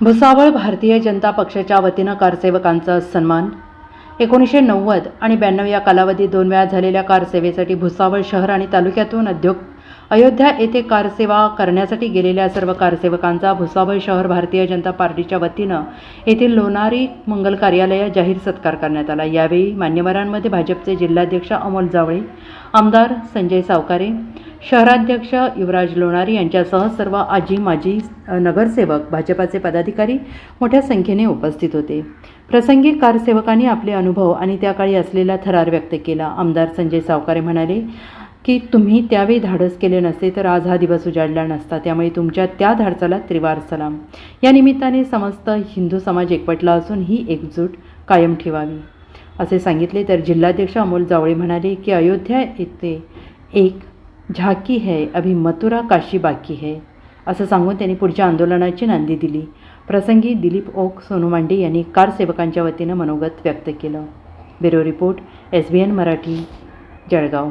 भुसावळ भारतीय जनता पक्षाच्या वतीनं कारसेवकांचा सन्मान. एकोणीसशे नव्वद आणि ब्याण्णव या कालावधीत दोन वेळा झालेल्या कारसेवेसाठी भुसावळ शहर आणि तालुक्यातून उद्योग अयोध्या येथे कारसेवा करण्यासाठी गेलेल्या सर्व कारसेवकांचा भुसावळ शहर भारतीय जनता पार्टीच्या वतीनं येथील लोणारी मंगल कार्यालयात जाहीर सत्कार करण्यात आला. यावेळी मान्यवरांमध्ये भाजपचे जिल्हाध्यक्ष अमोल जावळे आमदार संजय सावकारे शहराध्यक्ष युवराज लोणारी यांच्यासह सर्व आजी माजी नगरसेवक भाजपाचे पदाधिकारी मोठ्या संख्येने उपस्थित होते. प्रसंगी कारसेवकांनी आपले अनुभव आणि त्या काळी असलेला थरार व्यक्त केला. आमदार संजय सावकारे म्हणाले की तुम्ही त्यावेळी धाडस केले नसते तर आज हा दिवस उजाडला नसता. त्यामुळे तुमच्या त्या धाडसाला त्रिवार सलाम. या निमित्ताने समस्त हिंदू समाज एकवटला असून ही एकजूट कायम ठेवावी असे सांगितले. तर जिल्हाध्यक्ष अमोल जावळे म्हणाले की अयोध्या येथे एक झाकी है अभी मथुरा काशी बाकी है असं सांगून त्यांनी पुढच्या आंदोलनाची नांदी दिली. प्रसंगी दिलीप ओक सोनू मांडे यांनी कारसेवकांच्या वतीनं मनोगत व्यक्त केलं. Bureau report S B N Marathi Jalgaon.